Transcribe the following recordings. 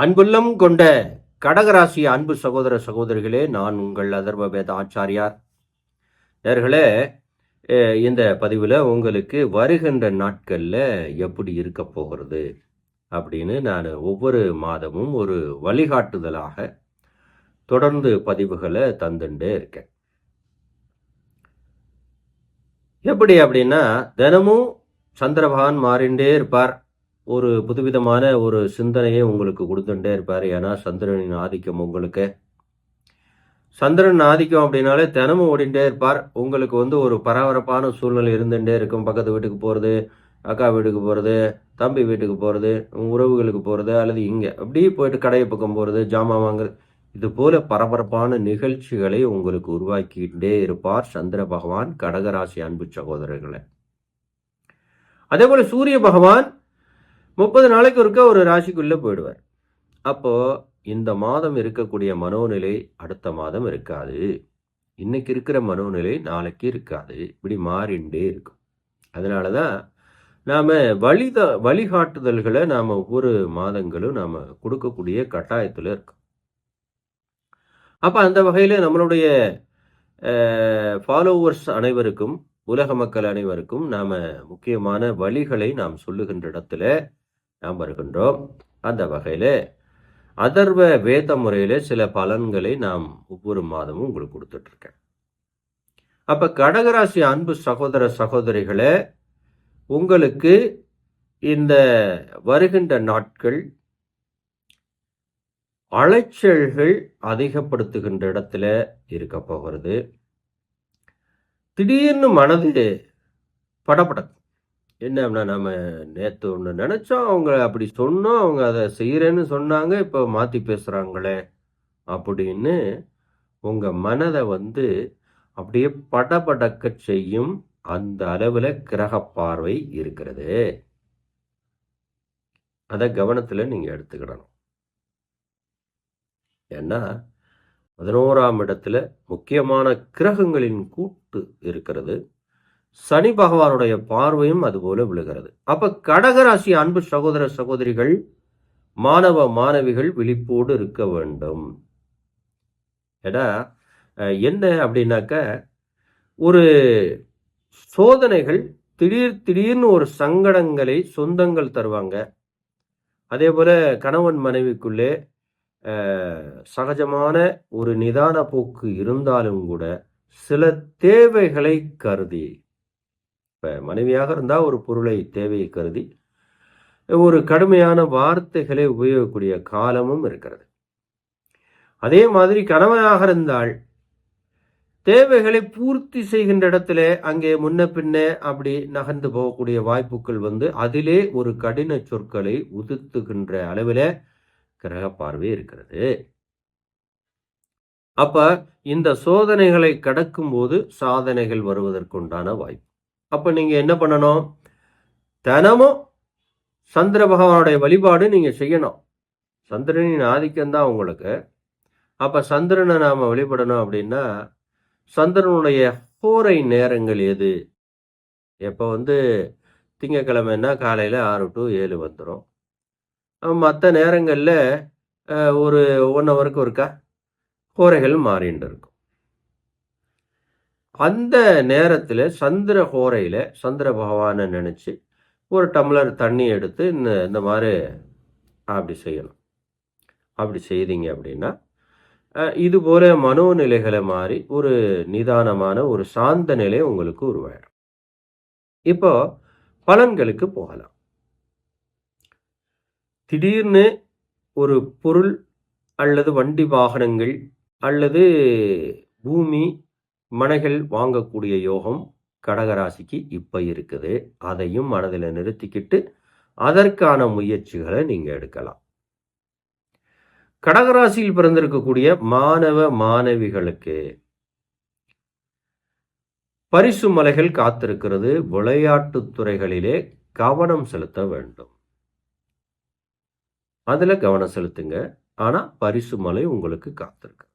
அன்புள்ளம் கொண்ட கடகராசி அன்பு சகோதர சகோதரிகளே நான் உங்கள் அதர்வ வேத ஆச்சாரியார். நேர்களே இந்த பதிவில் உங்களுக்கு வருகின்ற நாட்களில் எப்படி இருக்க போகிறது அப்படின்னு நான் ஒவ்வொரு மாதமும் ஒரு வழிகாட்டுதலாக தொடர்ந்து பதிவுகளை தந்துட்டே இருக்கேன். எப்படி அப்படின்னா தினமும் சந்திரபகவான் மாறிண்டே இருப்பார். ஒரு புதுவிதமான ஒரு சிந்தனையை உங்களுக்கு கொடுத்துட்டே இருப்பார். ஏன்னா சந்திரனின் ஆதிக்கம் உங்களுக்கு. சந்திரன் ஆதிக்கம் அப்படின்னாலே தினமும் ஓடிண்டே இருப்பார். உங்களுக்கு வந்து ஒரு பரபரப்பான சூழ்நிலை இருந்துகிட்டே இருக்கும். பக்கத்து வீட்டுக்கு போகிறது அக்கா வீட்டுக்கு போகிறது தம்பி வீட்டுக்கு போகிறது உறவுகளுக்கு போகிறது அல்லது இங்கே. அப்படியே போயிட்டு கடையை பக்கம் போகிறது ஜாமான் வாங்குறது. இது போல பரபரப்பான நிகழ்ச்சிகளை உங்களுக்கு உருவாக்கிட்டே இருப்பார் சந்திர பகவான் கடகராசி அன்பு சகோதரர்களை. அதே போல சூரிய பகவான் முப்பது நாளைக்கு ஒருக்க ஒரு ராசிக்குள்ளே போயிடுவார். அப்போ இந்த மாதம் இருக்கக்கூடிய மனோநிலை அடுத்த மாதம் இருக்காது. இன்னைக்கு இருக்கிற மனோநிலை நாளைக்கு இருக்காது. இப்படி மாறிண்டே இருக்கும். அதனால தான் நாம் வழித வழிகாட்டுதல்களை நாம் ஒவ்வொரு மாதங்களும் நாம் கொடுக்கக்கூடிய கட்டாயத்தில் இருக்கோம். அப்போ அந்த வகையில் நம்மளுடைய ஃபாலோவர்ஸ் அனைவருக்கும் உலக மக்கள் அனைவருக்கும் நாம் முக்கியமான வழிகளை நாம் சொல்லுகின்ற இடத்துல நாம் வருகின்றோம். அந்த வகையில் அதர்வ வேத முறையில் சில பலன்களை நாம் ஒவ்வொரு மாதமும் உங்களுக்கு கொடுத்துட்ருக்கேன். அப்போ கடகராசி அன்பு சகோதர சகோதரிகளே உங்களுக்கு இந்த வருகின்ற நாட்கள் அலைச்சல்கள் அதிகப்படுத்துகின்ற இடத்துல இருக்க போகிறது. திடீர்னு மனது படப்படக்கும் என்ன அப்படின்னா நம்ம நேற்று ஒன்று நினச்சோம் அவங்க அப்படி சொன்னோம் அவங்க அதை செய்கிறேன்னு சொன்னாங்க இப்போ மாற்றி பேசுகிறாங்களே அப்படின்னு. உங்கள் மனதை வந்து அப்படியே படபடக்க செய்யும் அந்த அளவில் கிரக பார்வை இருக்கிறது. அதை கவனத்தில் நீங்கள் எடுத்துக்கிடணும். ஏன்னா பதினோராம் இடத்துல முக்கியமான கிரகங்களின் கூட்டு இருக்கிறது. சனி பகவானுடைய பார்வையும் அதுபோல விழுகிறது. அப்ப கடகராசி அன்பு சகோதர சகோதரிகள் மாணவ மாணவிகள் விழிப்போடு இருக்க வேண்டும். ஏடா என்ன அப்படின்னாக்க ஒரு சோதனைகள் திடீர் திடீர்னு ஒரு சங்கடங்களை சொந்தங்கள் தருவாங்க. அதே போல கணவன் மனைவிக்குள்ளே சகஜமான ஒரு நிதான போக்கு இருந்தாலும் கூட சில தேவைகளை கருதி இப்போ மனைவியாக இருந்தால் ஒரு பொருளை தேவையை கருதி ஒரு கடுமையான வார்த்தைகளை உபயோகக்கூடிய காலமும் இருக்கிறது. அதே மாதிரி கணவனாக இருந்தால் தேவைகளை பூர்த்தி செய்கின்ற இடத்துல அங்கே முன்ன பின்ன அப்படி நகர்ந்து போகக்கூடிய வாய்ப்புகள் வந்து அதிலே ஒரு கடின சொற்களை உதிர்த்துகின்ற அளவில் கிரக பார்வை இருக்கிறது. அப்ப இந்த சோதனைகளை கடக்கும்போது சாதனைகள் வருவதற்குண்டான வாய்ப்பு. அப்போ நீங்கள் என்ன பண்ணணும்? தினமும் சந்திர பகவானுடைய வழிபாடு நீங்கள் செய்யணும். சந்திரனின் ஆதிக்கம்தான் உங்களுக்கு. அப்போ சந்திரனை நாம் வழிபடணும் அப்படின்னா சந்திரனுடைய ஹோரை நேரங்கள் எது? எப்போ வந்து திங்கக்கிழமைன்னா காலையில் ஆறு டு ஏழு வந்துடும் மற்ற நேரங்களில் ஒரு ஒன் ஹவருக்கு ஒருக்கா? கோரைகள் மாறின்னு இருக்கும். அந்த நேரத்தில் சந்திர ஹோரையில் சந்திர பகவானை நினச்சி ஒரு டம்ளர் தண்ணி எடுத்து இந்த இந்த மாதிரி அப்படி செய்யணும். அப்படி செய்தீங்க அப்படின்னா இது போல மனோநிலைகளை மாறி ஒரு நிதானமான ஒரு சாந்த நிலை உங்களுக்கு உருவாயிடும். இப்போ பலன்களுக்கு போகலாம். திடீர்னு ஒரு பொருள் அல்லது வண்டி வாகனங்கள் அல்லது பூமி மனைகள் வாங்கக்கூடிய யோகம் கடகராசிக்கு இப்போ இருக்குது. அதையும் மனதில் நிறுத்திக்கிட்டு அதற்கான முயற்சிகளை நீங்கள் எடுக்கலாம். கடகராசியில் பிறந்திருக்கக்கூடிய மாணவ மாணவிகளுக்கு பரிசு மலைகள் காத்திருக்கிறது. விளையாட்டு துறைகளிலே கவனம் செலுத்த வேண்டும். அதில் கவனம் செலுத்துங்க. ஆனால் பரிசு மலை உங்களுக்கு காத்திருக்கு.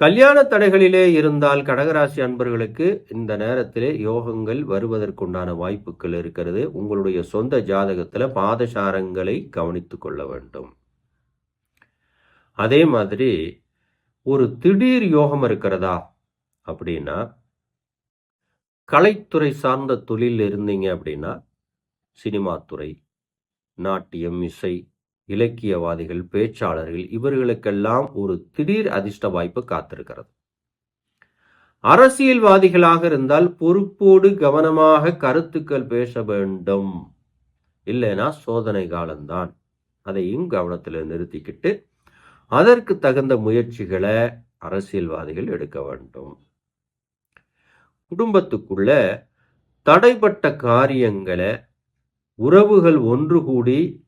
கல்யாண தடைகளிலே இருந்தால் கடகராசி அன்பர்களுக்கு இந்த நேரத்திலே யோகங்கள் வருவதற்குண்டான வாய்ப்புகள் இருக்கிறது. உங்களுடைய சொந்த ஜாதகத்தில் பாதசாரங்களை கவனித்து கொள்ள வேண்டும். அதே மாதிரி ஒரு திடீர் யோகம் இருக்கிறதா அப்படின்னா கலைத்துறை சார்ந்த தொழில் இருந்தீங்க அப்படின்னா சினிமா துறை நாட்டியம் இசை இலக்கியவாதிகள் பேச்சாளர்கள் இவர்களுக்கெல்லாம் ஒரு திடீர் அதிர்ஷ்ட வாய்ப்பு காத்திருக்கிறது. அரசியல்வாதிகளாக இருந்தால் பொறுப்போடு கவனமாக கருத்துக்கள் பேச வேண்டும். இல்லைனா சோதனை காலம்தான். அதையும் கவனத்தில் நிறுத்திக்கிட்டு அதற்கு தகுந்த முயற்சிகளை அரசியல்வாதிகள் எடுக்க வேண்டும். குடும்பத்துக்குள்ள தடைப்பட்ட காரியங்களை உறவுகள் ஒன்று கூடி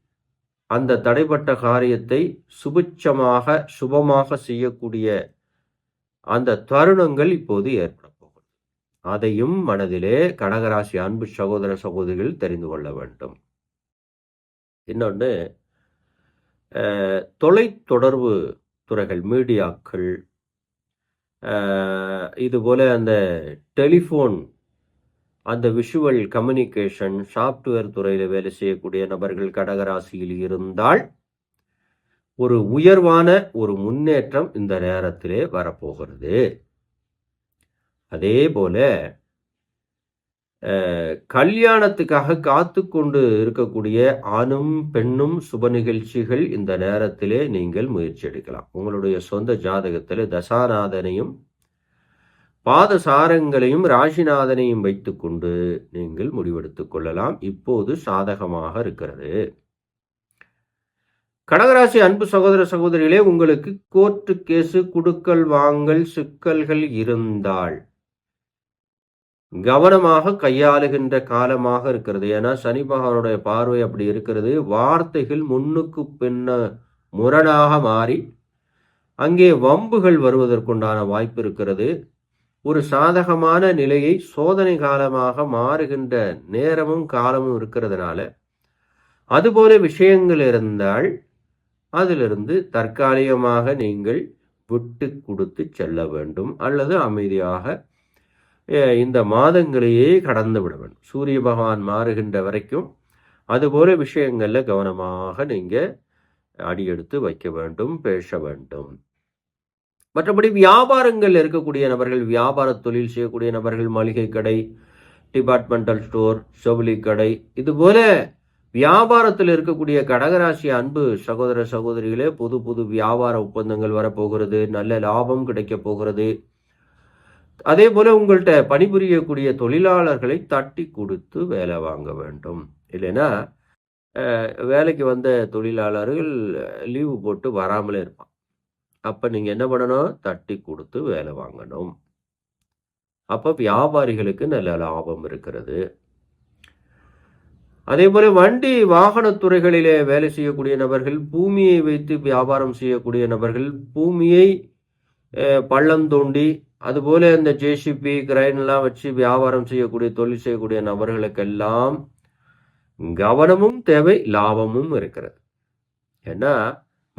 அந்த தடைப்பட்ட காரியத்தை சுபிட்சமாக சுபமாக செய்யக்கூடிய அந்த தருணங்கள் இப்போது ஏற்பட போகிறது அதையும் மனதிலே கடகராசி அன்பு சகோதர சகோதரிகள் தெரிந்து கொள்ள வேண்டும். இன்னொன்று தொலைத்தொடர்பு துறைகள் மீடியாக்கள் இதுபோல் அந்த டெலிஃபோன் அந்த விஷுவல் கம்யூனிகேஷன் சாஃப்ட்வேர் துறையில் வேலை செய்யக்கூடிய நபர்கள் கடகராசியில் இருந்தால் ஒரு உயர்வான ஒரு முன்னேற்றம் இந்த நேரத்திலே வரப்போகிறது. அதே போல கல்யாணத்துக்காக காத்து கொண்டு இருக்கக்கூடிய ஆணும் பெண்ணும் சுப நிகழ்ச்சிகள் இந்த நேரத்திலே நீங்கள் முயற்சி எடுக்கலாம். உங்களுடைய சொந்த ஜாதகத்தில் தசாநாதனையும் பாதசாரங்களையும் ராசிநாதனையும் வைத்துக்கொண்டு நீங்கள் முடிவெடுத்துக் கொள்ளலாம். இப்போது சாதகமாக இருக்கிறது. கடகராசி அன்பு சகோதர சகோதரிகளே உங்களுக்கு கோர்ட்டு கேசு குடுக்கல் வாங்கல் சிக்கல்கள் இருந்தால் கவனமாக கையாளுகின்ற காலமாக இருக்கிறது. ஏன்னா சனி பகவானுடைய பார்வை அப்படி இருக்கிறது. வார்த்தைகள் முன்னுக்கு பின்ன முரணாக மாறி அங்கே வம்புகள் வருவதற்குண்டான வாய்ப்பு இருக்கிறது. ஒரு சாதகமான நிலையை சோதனை காலமாக மாறுகின்ற நேரமும் காலமும் இருக்கிறதுனால அதுபோல விஷயங்கள் இருந்தால் அதிலிருந்து தற்காலிகமாக நீங்கள் விட்டு கொடுத்து செல்ல வேண்டும் அல்லது அமைதியாக இந்த மாதங்களையே கடந்து விட வேண்டும். சூரிய பகவான் மாறுகின்ற வரைக்கும் அதுபோல விஷயங்களில் கவனமாக நீங்கள் அடியெடுத்து வைக்க வேண்டும் பேச வேண்டும். மற்றபடி வியாபாரங்கள் இருக்கக்கூடிய நபர்கள் வியாபார தொழில் செய்யக்கூடிய நபர்கள் மளிகை கடை டிபார்ட்மெண்டல் ஸ்டோர் செவிலி கடை இதுபோல வியாபாரத்தில் இருக்கக்கூடிய கடகராசி அன்பு சகோதர சகோதரிகளே புது புது வியாபார ஒப்பந்தங்கள் வரப்போகிறது நல்ல லாபம் கிடைக்க போகிறது. அதே போல உங்கள்கிட்ட பணிபுரியக்கூடிய தொழிலாளர்களை தட்டி கொடுத்து வேலை வாங்க வேண்டும். இல்லைன்னா வேலைக்கு வந்த தொழிலாளர்கள் லீவு போட்டு வராமலே இருப்பான் அப்போ நீங்கள் என்ன பண்ணணும்? தட்டி கொடுத்து வேலை வாங்கணும். அப்போ வியாபாரிகளுக்கு நல்ல லாபம் இருக்கிறது. அதே போல வண்டி வாகனத்துறைகளிலே வேலை செய்யக்கூடிய நபர்கள் பூமியை வைத்து வியாபாரம் செய்யக்கூடிய நபர்கள் பூமியை பள்ளம் தோண்டி அதுபோல இந்த ஜேசிபி கிரைன்லாம் வச்சு வியாபாரம் செய்யக்கூடிய தொழில் செய்யக்கூடிய நபர்களுக்கெல்லாம் கவனமும் தேவை லாபமும் இருக்கிறது. ஏன்னா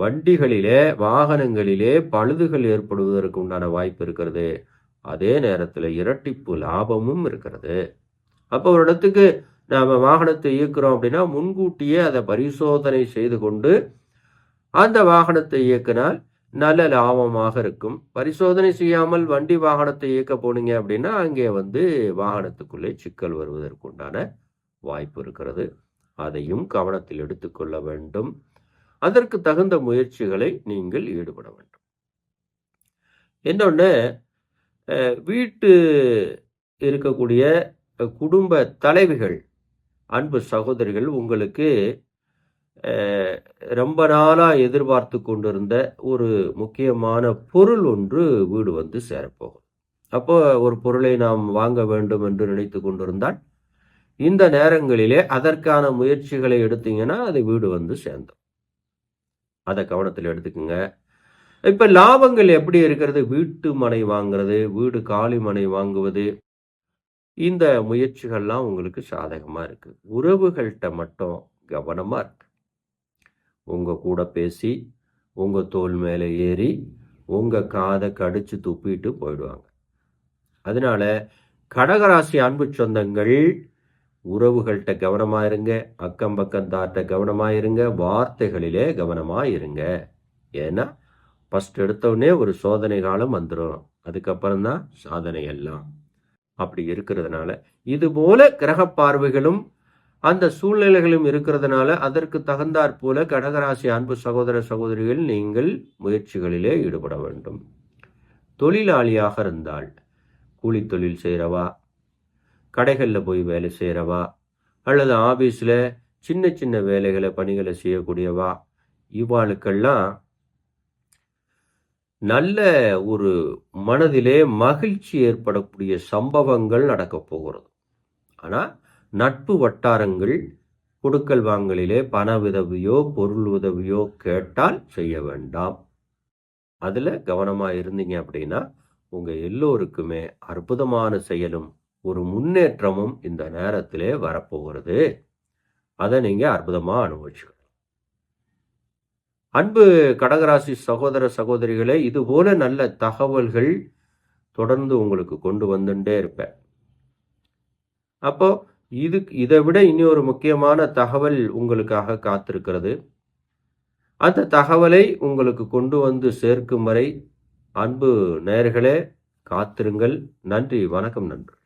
வண்டிகளிலே வாகனங்களிலே பழுதுகள் ஏற்படுவதற்கு உண்டான வாய்ப்பு இருக்கிறது. அதே நேரத்தில் இரட்டிப்பு லாபமும் இருக்கிறது. அப்போ ஒரு இடத்துக்கு நாம் வாகனத்தை இயக்குறோம் அப்படின்னா முன்கூட்டியே அதை பரிசோதனை செய்து கொண்டு அந்த வாகனத்தை இயக்கினால் நல்ல லாபமாக இருக்கும். பரிசோதனை செய்யாமல் வண்டி வாகனத்தை இயக்க போனீங்க அப்படின்னா அங்கே வந்து வாகனத்துக்குள்ளே சிக்கல் வருவதற்குண்டான வாய்ப்பு இருக்கிறது. அதையும் கவனத்தில் எடுத்துக்கொள்ள வேண்டும். அதற்கு தகுந்த முயற்சிகளை நீங்கள் ஈடுபட வேண்டும். இன்னொன்று வீட்டு இருக்கக்கூடிய குடும்ப தலைவிகள் அன்பு சகோதரிகள் உங்களுக்கு ரொம்ப நாளாக எதிர்பார்த்து கொண்டிருந்த ஒரு முக்கியமான பொருள் ஒன்று வீடு வந்து சேரப்போகும் அப்போ ஒரு பொருளை நாம் வாங்க வேண்டும் என்று நினைத்து கொண்டிருந்தால் இந்த நேரங்களிலே அதற்கான முயற்சிகளை எடுத்தீங்கன்னா அது வீடு வந்து சேர்ந்தோம் அதை கவனத்தில் எடுத்துக்கோங்க. இப்போ லாபங்கள் எப்படி இருக்கிறது? வீட்டு மனை வாங்குறது வீடு காலி மனை வாங்குவது. இந்த முயற்சிகள்லாம் உங்களுக்கு சாதகமாக இருக்குது உறவுகள்கிட்ட மட்டும் கவனமாக இருக்கு. உங்கள் கூட பேசி உங்கள் தோல் மேலே ஏறி உங்கள் காதை கடிச்சு துப்பிட்டு போயிடுவாங்க. அதனால கடகராசி அன்பு சொந்தங்கள் உறவுகள்கிட்ட கவனமாக இருங்க அக்கம் பக்கத்தார்கிட்ட கவனமாக இருங்க வார்த்தைகளிலே கவனமாக இருங்க ஏன்னா ஃபஸ்ட் எடுத்தவுடனே ஒரு சோதனை காலம் வந்துடும் அதுக்கப்புறம் தான் சாதனை எல்லாம். அப்படி இருக்கிறதுனால இது போல கிரக பார்வைகளும் அந்த சூழ்நிலைகளும் இருக்கிறதுனால அதற்கு தகுந்தாற் போல கடகராசி அன்பு சகோதர சகோதரிகள் நீங்கள் முயற்சிகளிலே ஈடுபட வேண்டும். தொழிலாளியாக இருந்தால் கூலி தொழில் செய்கிறவா கடைகளில் போய் வேலை செய்கிறவா அல்லது ஆஃபீஸில் சின்ன சின்ன வேலைகளை பணிகளை செய்யக்கூடியவா? இவாளுக்கெல்லாம் நல்ல ஒரு மனதிலே மகிழ்ச்சி ஏற்படக்கூடிய சம்பவங்கள் நடக்கப் போகிறது. ஆனால் நட்பு வட்டாரங்கள் கொடுக்கல் வாங்கலிலே பண உதவியோ பொருள் உதவியோ கேட்டால் செய்ய வேண்டாம். அதில் கவனமாக இருந்தீங்க அப்படின்னா உங்கள் எல்லோருக்குமே அற்புதமான செயலும் ஒரு முன்னேற்றமும் இந்த நேரத்திலே வரப்போகிறது. அதை நீங்கள் அற்புதமாக அனுபவிச்சுக்கணும். அன்பு கடகராசி சகோதர சகோதரிகளே இது போல நல்ல தகவல்கள் தொடர்ந்து உங்களுக்கு கொண்டு வந்துட்டே இருப்பேன். அப்போ இது இதை விட இனி ஒரு முக்கியமான தகவல் உங்களுக்காக காத்திருக்கிறது. அந்த தகவலை உங்களுக்கு கொண்டு வந்து சேர்க்கும் வரை அன்பு நேர்களே காத்திருங்கள். நன்றி வணக்கம் நன்றி